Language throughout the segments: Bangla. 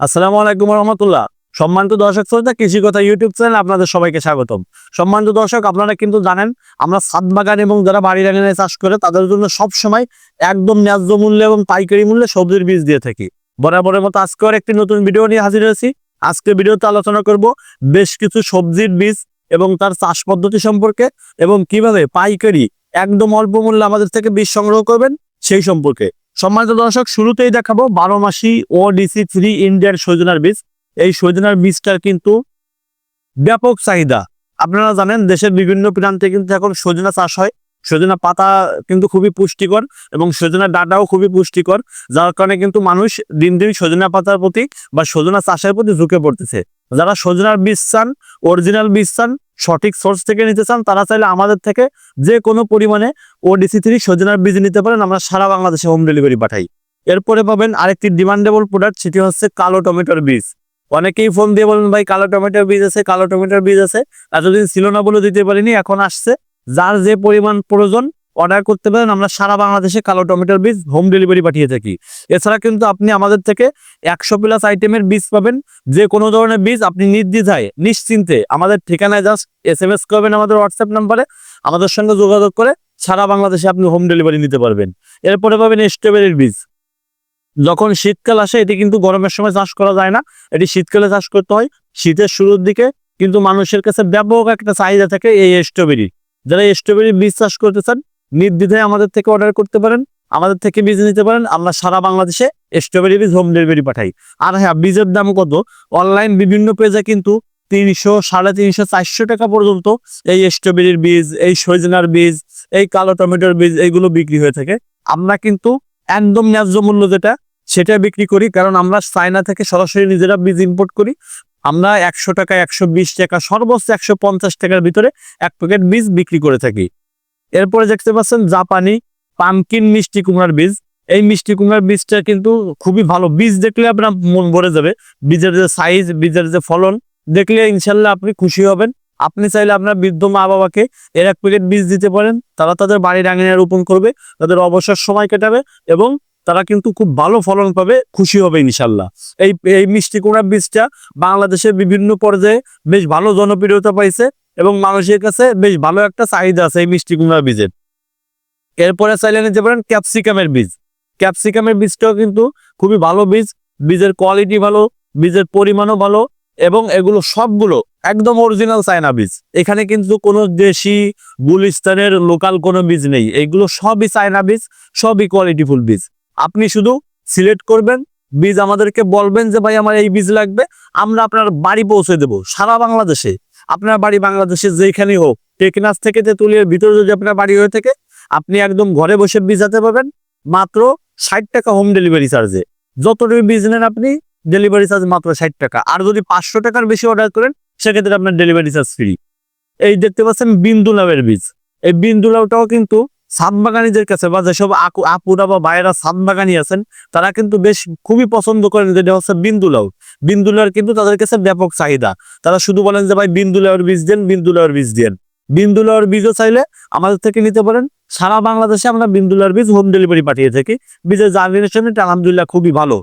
আসসালামু আলাইকুম রহমতুল্লাহ। সম্মানিত দর্শক শ্রোতা, কৃষি কথা ইউটিউব চ্যানেল আপনাদের সবাইকে স্বাগতম। সম্মানিত দর্শক, আপনারা কিন্তু জানেন, আমরা ছাদ বাগান এবং যারা বাড়ি বাগানে চাষ করে, তাদের জন্য সব সময় একদম ন্যায্য মূল্যে এবং পাইকারি মূল্যে সবজির বীজ দিয়ে থাকি। বরাবরের মতো আজকেও একটি নতুন ভিডিও নিয়ে হাজির হয়েছি। আজকে ভিডিওতে আলোচনা করব বেশ কিছু সবজির বীজ এবং তার চাষ পদ্ধতি সম্পর্কে এবং কীভাবে পাইকারি একদম অল্প মূল্যে আমাদের থেকে বীজ সংগ্রহ করবেন সেই সম্পর্কে। সম্মানিত দর্শক, শুরুতেই দেখাবো বারো মাসি ও ডিসি থ্রি ইন্ডিয়ার সজনার বীজ। এই সজনার বীজটার কিন্তু ব্যাপক চাহিদা। আপনারা জানেন, দেশের বিভিন্ন প্রান্তে কিন্তু এখন সজনা চাষ হয়। সজনা পাতা কিন্তু খুবই পুষ্টিকর এবং সজনা ডাঁটাও খুবই পুষ্টিকর, যার কারণে কিন্তু মানুষ দিন দিন সজনা পাতার প্রতি বা সজনা চাষের প্রতি ঝুঁকে পড়তেছে। যারা সজনার বীজ চান অরিজিনাল বীজ চান সঠিক সোর্স থেকে নিতে চান, তারা চাইলে আমাদের থেকে যে কোনো পরিমাণে ওডিসি থ্রি সজনার বীজ নিতে পারেন, আমরা সারা বাংলাদেশে হোম ডেলিভারি পাঠাই। এরপরে পাবেন আরেকটি ডিমান্ডেবল প্রোডাক্ট সেটি হচ্ছে কালো টমেটোর বীজ। অনেকেই ফোন দিয়ে বলেন, ভাই, কালো টমেটোর বীজ আছে, কালো টমেটোর বীজ আছে। এতদিন ছিল না বলে দিতে পারিনি, এখন আসছে। যার যে পরিমাণ প্রয়োজন অর্ডার করতে পারেন, আমরা সারা বাংলাদেশে কালো টমেটোর বীজ হোম ডেলিভারি পাঠিয়ে থাকি। এছাড়া কিন্তু আপনি আমাদের থেকে একশো প্লাস আইটেমের বীজ পাবেন। যে কোনো ধরনের বীজ আপনি নির্দ্বিধায়, নিশ্চিন্তে আমাদের ঠিকানায় জাস্ট এস এম এস করবেন আমাদের হোয়াটসঅ্যাপ নাম্বারে আমাদের সঙ্গে যোগাযোগ করে সারা বাংলাদেশে আপনি হোম ডেলিভারি নিতে পারবেন। এরপরে পাবেন স্ট্রবেরির বীজ। যখন শীতকাল আসে, এটি কিন্তু গরমের সময় চাষ করা যায় না। এটি শীতকালে চাষ করতে হয়। শীতের শুরুর দিকে কিন্তু মানুষের কাছে ব্যাপক একটা চাহিদা থাকে এই স্ট্রবেরি যারা স্ট্রবেরি বীজ চাষ করতে চান নির্দ্বিধায় আমাদের থেকে অর্ডার করতে পারেন, আমাদের থেকে বীজ নিতে পারেন। আমরা সারা বাংলাদেশে স্ট্রবেরি বীজ হোম ডেলিভারি পাঠাই। আর হ্যাঁ বীজের দাম কত? অনলাইন বিভিন্ন পেজে কিন্তু তিনশো, সাড়ে তিনশো, চারশো টাকা পর্যন্ত এই স্ট্রবেরির বীজ, এই সজনার বীজ, এই কালো টমেটোর বীজ এইগুলো বিক্রি হয়ে থাকে। আমরা কিন্তু একদম ন্যায্য মূল্য যেটা সেটা বিক্রি করি, কারণ আমরা চায়না থেকে সরাসরি নিজেরা বীজ ইম্পোর্ট করি। আমরা একশো টাকা, একশো বিশ টাকা, সর্বোচ্চ একশো পঞ্চাশ টাকার ভিতরে এক প্যাকেট বীজ বিক্রি করে থাকি। এরপরে দেখতে পাচ্ছেন জাপানি পামকিন মিষ্টি কুমড়ার বীজ। এই মিষ্টি কুমড়ার বীজটা কিন্তু খুবই ভালো। বীজ দেখলে আপনার মন ভরে যাবে। বীজের যে সাইজ বীজের যে ফলন, দেখলে ইনশাল্লাহ আপনি খুশি হবেন। আপনি চাইলে আপনার বৃদ্ধ মা বাবাকে এর এক প্যাকেট বীজ দিতে পারেন। তারা তাদের বাড়ির আঙিনে রোপণ করবে, তাদের অবসর সময় কাটাবে এবং তারা কিন্তু খুব ভালো ফলন পাবে, খুশি হবে ইনশাল্লাহ। এই এই মিষ্টি কুমড়ার বীজটা বাংলাদেশের বিভিন্ন পর্যায়ে বেশ ভালো জনপ্রিয়তা পাইছে। এবং মানুষের কাছে বেশ ভালো একটা চাহিদা আছে এই মিষ্টি কুমড়ার বীজের। এরপরে চাইলে নিতে পারেন ক্যাপসিকামের বীজ। ক্যাপসিকামের বীজটাও কিন্তু খুবই ভালো বীজ। বীজের কোয়ালিটি ভালো, বীজের পরিমাণও ভালো এবং এগুলো সবগুলো একদম অরিজিনাল চায়না বীজ। এখানে কিন্তু কোনো দেশি, গুলিস্তানের লোকাল কোনো বীজ নেই। এগুলো সবই চায়না বীজ, সবই কোয়ালিটিফুল বীজ। আপনি শুধু সিলেক্ট করবেন, বীজ আমাদেরকে বলবেন যে, ভাই, আমার এই বীজ লাগবে, আমরা আপনার বাড়ি পৌঁছে দেব সারা বাংলাদেশে। আপনার বাড়ি বাংলাদেশে যেখানেই হোক টেকনাস থেকে তেঁতুলিয়ার ভিতরে যদি আপনার বাড়ি হয়ে থাকে, আপনি একদম ঘরে বসে বিজাতে পাবেন, মাত্র ষাট টাকা হোম ডেলিভারি চার্জে যতটুকু বীজ নেন আপনি ডেলিভারি চার্জ মাত্র ষাট টাকা। আর যদি পাঁচশো টাকার বেশি অর্ডার করেন, সেক্ষেত্রে আপনার ডেলিভারি চার্জ ফ্রি এই দেখতে পাচ্ছেন বিন্দু লাভের বীজ। এই বিন্দু লাউটাও কিন্তু সাত বাগানিদের কাছে বা যেসব আপুরা বা ভাইয়েরা সাত বাগানি আছেন, তারা কিন্তু বেশ খুবই পছন্দ করেন যেটা হচ্ছে বিন্দু লাউ বিন্দু লাউর কিন্তু তাদের কাছে ব্যাপক চাহিদা। তারা শুধু বলেন যে, ভাই বিন্দু লাউর বীজ দেন বিন্দু লাউর বীজ দেন। বিন্দু লাউর বীজও চাইলে আমাদের থেকে নিতে পারেন। সারা বাংলাদেশে আমরা বিন্দু লাউর বীজ হোম ডেলিভারি পাঠিয়ে থাকি। বীজের জার্মিনেশন এটা আলহামদুলিল্লাহ খুবই ভালো।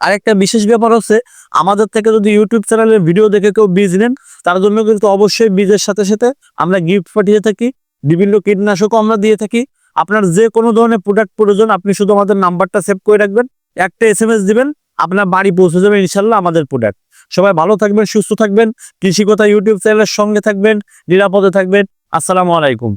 আরেকটা বিশেষ ব্যাপার হচ্ছে, আমাদের থেকে যদি ইউটিউব চ্যানেলের ভিডিও দেখে কেউ বীজ নেন, তার জন্য কিন্তু অবশ্যই বীজের সাথে সাথে আমরা গিফট পাঠিয়ে থাকি। বিভিন্ন কীটনাশকও আমরা দিয়ে থাকি। আপনার যে কোনো ধরনের প্রোডাক্ট প্রয়োজন, আপনি শুধু আমাদের নাম্বারটা সেভ করে রাখবেন, একটা এস এম এস দিবেন, আপনার বাড়ি পৌঁছে যাবে ইনশাল্লাহ আমাদের প্রোডাক্ট সবাই ভালো থাকবেন, সুস্থ থাকবেন কৃষি কথা ইউটিউব চ্যানেলের সঙ্গে থাকবেন, নিরাপদে থাকবেন। আসসালামু আলাইকুম।